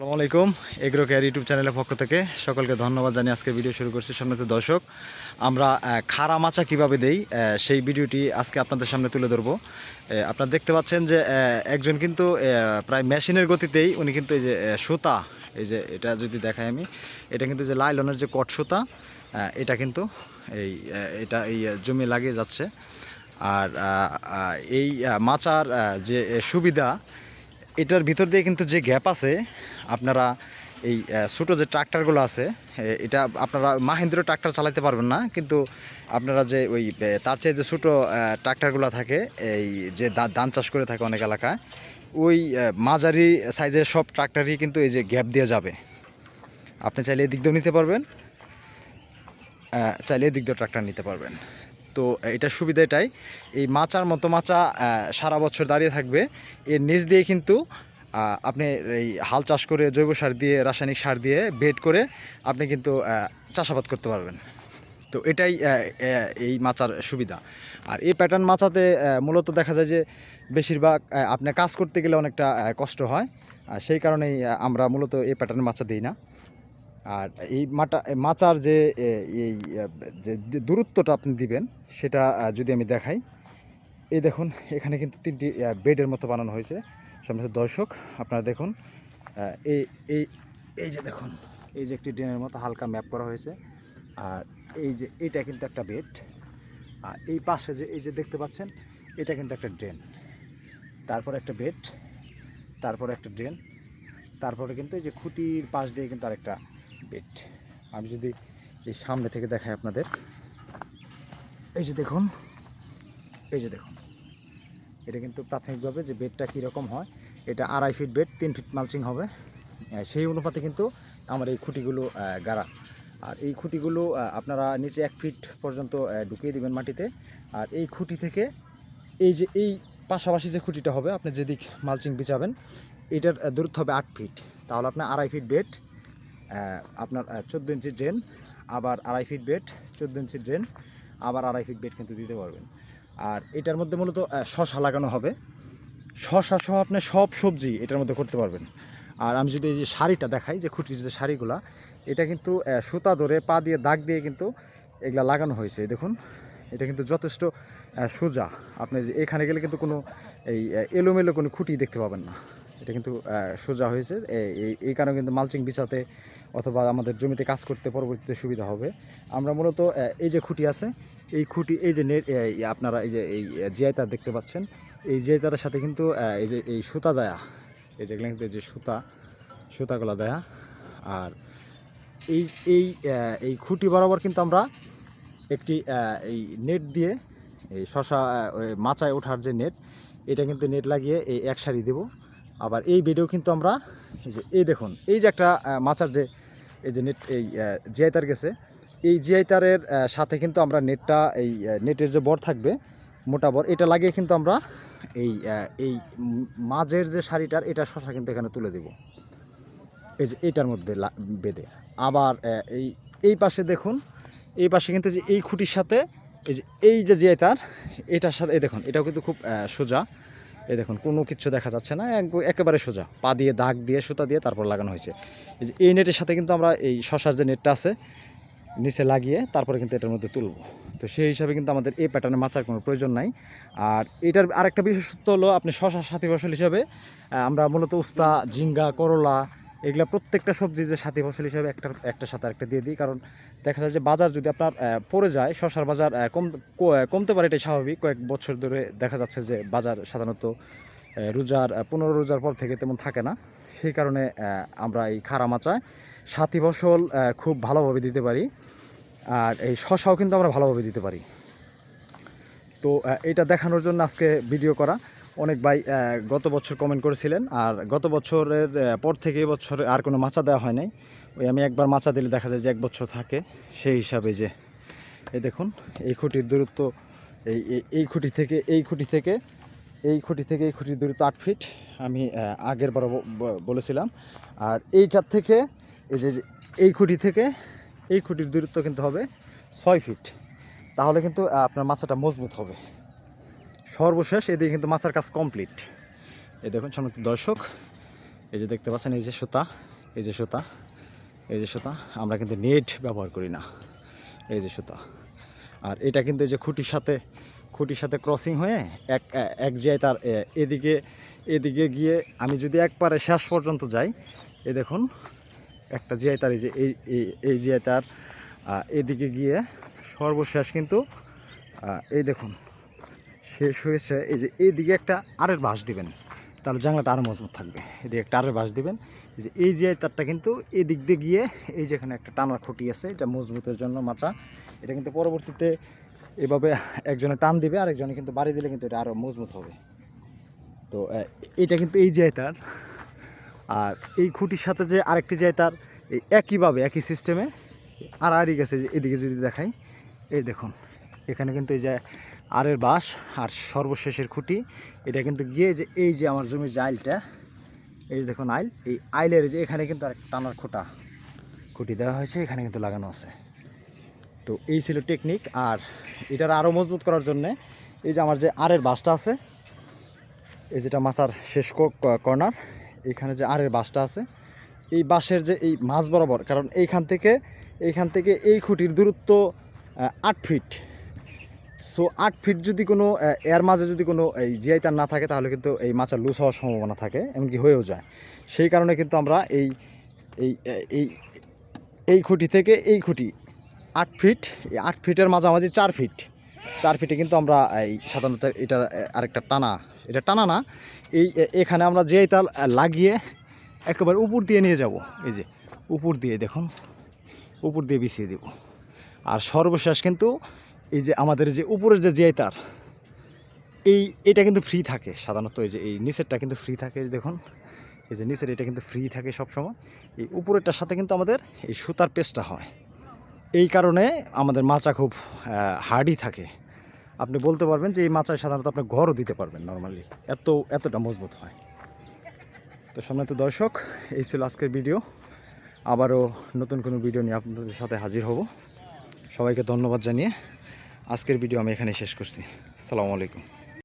আসসালামু আলাইকুম, agro care YouTube চ্যানেলের পক্ষ থেকে সকলকে ধন্যবাদ জানিয়ে আজকে ভিডিও শুরু করছি সম্মানিত দর্শক। আমরা খাড়া মাচা কীভাবে দেই সেই ভিডিওটি আজকে আপনাদের সামনে তুলে ধরবো। আপনারা দেখতে পাচ্ছেন যে একজন কিন্তু প্রায় মেশিনের গতিতেই উনি কিন্তু এই যে সুতা, এই যে, এটা যদি দেখাই আমি, এটা কিন্তু যে লাইলনের যে কট সুতা এটা কিন্তু এই এটা এই জমি লাগিয়ে যাচ্ছে। আর এই মাচার যে সুবিধা এটার ভিতর দিয়ে কিন্তু যে গ্যাপ আছে, আপনারা এই ছোটো যে ট্রাক্টারগুলো আছে এটা আপনারা মাহেন্দ্র ট্রাক্টর চালাতে পারবেন না, কিন্তু আপনারা যে ওই তার চেয়ে যে ছোটো ট্রাক্টারগুলো থাকে, এই যে ধান চাষ করে থাকে অনেক এলাকায়, ওই মাঝারি সাইজের সব ট্রাক্টরই কিন্তু এই যে গ্যাপ দিয়ে যাবে। আপনি চাইলে এদিক দিয়েও নিতে পারবেন চাইলে এদিক দিয়েও ট্রাক্টর নিতে পারবেন। তো এটা সুবিধা এটাই এই মাচার মতো মাচা সারা বছর দাঁড়িয়ে থাকবে। এর নিচ দিয়ে কিন্তু আপনি এই হাল চাষ করে জৈব সার দিয়ে, রাসায়নিক সার দিয়ে বেড করে আপনি কিন্তু চাষাবাদ করতে পারবেন। তো এটাই এই মাচার সুবিধা। আর এই প্যাটার্ন মাচাতে মূলত দেখা যায় যে বেশিরভাগ আপনি কাজ করতে গেলে অনেকটা কষ্ট হয়। আর সেই কারণেই আমরা মূলত এই প্যাটার্ন মাচা দিই না। আর এই মাটা মাচার যে এই যে দূরত্বটা আপনি দিবেন, সেটা যদি আমি দেখাই, এই দেখুন, এখানে কিন্তু তিনটি বেডের মতো বানানো হয়েছে। সম্মানিত দর্শক, আপনারা দেখুন এই এই এই যে দেখুন, এই যে একটি ড্রেনের মতো হালকা ম্যাপ করা হয়েছে। আর এই যে এইটা কিন্তু একটা বেড। আর এই পাশে যে, এই যে দেখতে পাচ্ছেন, এটা কিন্তু একটা ড্রেন। তারপর একটা বেড, তারপর একটা ড্রেন, তারপরে কিন্তু এই যে খুঁটির পাশ দিয়ে কিন্তু আরেকটা বেড আমি যদি এই সামনে থেকে দেখাই আপনাদের। এই যে দেখুন, এই যে দেখুন। এটা কিন্তু প্রাথমিকভাবে যে বেডটা কীরকম হয়, এটা আড়াই ফিট বেড তিন ফিট মালচিং হবে। সেই অনুপাতে কিন্তু আমার এই খুঁটিগুলো গাড়া। আর এই খুঁটিগুলো আপনারা নিচে এক ফিট পর্যন্ত ঢুকিয়ে দিবেন মাটিতে। আর এই খুঁটি থেকে এই যে, এই পাশাপাশি যে খুঁটিটা হবে, আপনি যেদিক মালচিং বিছাবেন এটার দূরত্ব হবে আট ফিট তাহলে আপনার আড়াই ফিট বেড আপনার চোদ্দ ইঞ্চি ড্রেন আবার আড়াই ফিট বেড চোদ্দ ইঞ্চি ড্রেন আবার আড়াই ফিট বেড কিন্তু দিতে পারবেন। আর এটার মধ্যে মূলত শশা লাগানো হবে। শশা সহ আপনি সব সবজি এটার মধ্যে করতে পারবেন। আর আমি যদি এই যে শাড়িটা দেখাই, যে খুঁটির যে শাড়িগুলা, এটা কিন্তু সুতা ধরে পা দিয়ে দাগ দিয়ে কিন্তু এগুলা লাগানো হয়েছে। দেখুন, এটা কিন্তু যথেষ্ট সোজা। আপনি এখানে গেলে কিন্তু কোনো এই এলোমেলো কোনো খুঁটি দেখতে পাবেন না। এটা কিন্তু সোজা হয়েছে। এই এই কারণে কিন্তু মালচিং বিছাতে অথবা আমাদের জমিতে কাজ করতে পরবর্তীতে সুবিধা হবে। আমরা মূলত এই যে খুঁটি আছে, এই খুঁটি, এই যে নেট আপনারা এই যে, এই জিয়াইতার দেখতে পাচ্ছেন। এই জিয়াইতারের সাথে কিন্তু এই যে, এই সুতা দেয়া, এই যেগুলো কিন্তু যে সুতা, সুতাগুলো দেয়া, আর এই এই এই খুঁটি বরাবর কিন্তু আমরা একটি এই নেট দিয়ে, এই শশা মাচায় ওঠার যে নেট, এটা কিন্তু নেট লাগিয়ে এই এক সারি দেবো। আবার এই বেডেও কিন্তু আমরা, এই যে, এই দেখুন, এই যে একটা মাচার যে এই যে নেট এই জিআই তার গেছে। এই জিআই তারের সাথে কিন্তু আমরা নেটটা এই নেটের যে বর থাকবে, মোটা বর, এটা লাগিয়ে কিন্তু আমরা এই এই মাঝের যে শাড়িটার, এটা শশা কিন্তু এখানে তুলে দেব। এই যে এইটার মধ্যে বেঁধে। আবার এই এই পাশে দেখুন, এই পাশে কিন্তু যে এই খুঁটির সাথে, এই যে এই যে জিআই তার এটার সাথে, এই দেখুন, এটাও কিন্তু খুব সোজা। এই দেখুন, কোনো কিছু দেখা যাচ্ছে না একেবারে সোজা। পা দিয়ে, দাগ দিয়ে, সুতা দিয়ে তারপর লাগানো হয়েছে। এই যে এই নেটের সাথে কিন্তু আমরা এই শশার যে নেটটা আছে, নিচে লাগিয়ে তারপরে কিন্তু এটার মধ্যে তুলব। তো সেই হিসাবে কিন্তু আমাদের এই প্যাটার্নে মাচার কোনো প্রয়োজন নাই। আর এটার আরেকটা বিশেষত্ব হলো, আপনি শশার সাথী ফসল হিসাবে আমরা মূলত উস্তা, ঝিঙ্গা, করলা এগুলা প্রত্যেকটা সবজি যে সাথী ফসল হিসাবে একটা একটা সাথে একটা দিয়ে দিই। কারণ দেখা যায় যে বাজার যদি আপনার পড়ে যায়, শশার বাজার কম কমতে পারে এটাই স্বাভাবিক। কয়েক বছর ধরে দেখা যাচ্ছে যে বাজার সাধারণত রোজার পনেরো রোজার পর থেকে তেমন থাকে না। সেই কারণে আমরা এই খাড়া মাচায় সাথী ফসল খুব ভালোভাবে দিতে পারি। আর এই শশাও কিন্তু আমরা ভালোভাবে দিতে পারি। তো এটা দেখানোর জন্য আজকে ভিডিও করা। অনেক ভাই গত বছর কমেন্ট করেছিলেন, আর গত বছরের পর থেকে বছর আর কোনো মাচা দেওয়া হয় নাই। ওই আমি একবার মাচা দিলে দেখা যায় যে এক বছর থাকে, সেই হিসাবে যে, এই দেখুন, এই খুঁটির দূরত্ব, এই, এই- খুঁটি থেকে, এই খুঁটি থেকে, এই খুঁটি থেকে, এই খুঁটির দূরত্ব আট ফিট আমি আগের বার বলেছিলাম। আর এইটার থেকে, এই যে এই খুঁটি থেকে, এই খুঁটির দূরত্ব কিন্তু হবে ছয় ফিট তাহলে কিন্তু আপনার মাছাটা মজবুত হবে। সর্বশেষ এদিকে কিন্তু মাছের কাজ কমপ্লিট এই দেখুন সামনে দর্শক, এই যে দেখতে পাচ্ছেন, এই যে সুতা, এই যে সুতা, এই যে সুতা, আমরা কিন্তু নেট ব্যবহার করি না। এই যে সুতা। আর এটা কিন্তু এই যে খুঁটির সাথে খুঁটির সাথে ক্রসিং হয়ে এক এক জিয়ায় তার এদিকে এদিকে গিয়ে আমি যদি একবারে শেষ পর্যন্ত যাই এই দেখুন, একটা জিয়ায় তার এই যে, এই- এই জিয়ায় তার এদিকে গিয়ে সর্বশেষ কিন্তু এই দেখুন শেষ হয়েছে। এই যে এইদিকে একটা আরের বাঁশ দিবেন। তাহলে জানলাটা আরও মজবুত থাকবে। এদিকে একটা আরের বাঁশ দিবেন। এই যে এই যে তারটা কিন্তু এদিক দিয়ে গিয়ে এই যে এখানে একটা টানার খুঁটি আছে, এটা মজবুতের জন্য মাচা। এটা কিন্তু পরবর্তীতে এভাবে একজনে টান দিবে, আরেকজনে কিন্তু বাড়ি দিলে কিন্তু এটা আরও মজবুত হবে। তো এটা কিন্তু এই যে তার। আর এই খুঁটির সাথে যে আরেকটি যায় তার, এই একইভাবে, একই সিস্টেমে আর আরই গেছে এদিকে যদি দেখাই, এই দেখুন, এখানে কিন্তু এই যে আরের বাঁশ আর সর্বশেষের খুঁটি। এটা কিন্তু গিয়ে যে এই যে আমার জমির যে আইলটা, এই দেখুন আইল, এই আইলের যে এখানে কিন্তু আর টানার খোটা। খুঁটি দেওয়া হয়েছে, এখানে কিন্তু লাগানো আছে। তো এই ছিল টেকনিক, আর এটার আরও মজবুত করার জন্যে এই যে আমার যে আরের বাঁশটা আছে, এই যেটা মাচার শেষ কর্নার, এখানে যে আরের বাঁশটা আছে, এই বাঁশের যে এই মাছ বরাবর, কারণ এইখান থেকে এইখান থেকে এই খুঁটির দূরত্ব আট ফিট। সো আট ফিট যদি কোনো এর মাঝে যদি কোনো, এই জিআই তার না থাকে, তাহলে কিন্তু এই মাছের লুজ হওয়ার সম্ভাবনা থাকে, এমনকি হয়েও যায়। সেই কারণে কিন্তু আমরা এই এই এই এই খুঁটি থেকে এই খুঁটি, আট ফিট এই আট ফিটের মাঝামাঝি চার ফিট চার ফিটে কিন্তু আমরা, এই, সাধারণত এটা আরেকটা টানা, এটা টানা না, এই এখানে আমরা যে তাল লাগিয়ে একেবারে উপর দিয়ে নিয়ে যাব। এই যে, উপর দিয়ে দেখুন, উপর দিয়ে বিছিয়ে দেব। আর সর্বশেষ কিন্তু এই যে আমাদের যে উপরের যে জিআই তার, এই, এটা কিন্তু ফ্রি থাকে সাধারণত এই যে এই নিচেরটা কিন্তু ফ্রি থাকে দেখুন, এই যে নিচের এটা কিন্তু ফ্রি থাকে সবসময়। এই উপরেরটার সাথে কিন্তু আমাদের এই সুতার পেস্টটা হয়। এই কারণে আমাদের মাচা খুব হার্ডই থাকে। আপনি বলতে পারবেন যে এই মাচায় সাধারণত আপনি ঘরও দিতে পারবেন নর্মালি এত, এতটা মজবুত হয়। তো সম্মানিত দর্শক, এই ছিল আজকের ভিডিও আবারও নতুন কোনো ভিডিও নিয়ে আপনাদের সাথে হাজির হব। সবাইকে ধন্যবাদ জানিয়ে আজকের ভিডিও আমি এখানে শেষ করছি। আসসালামু আলাইকুম।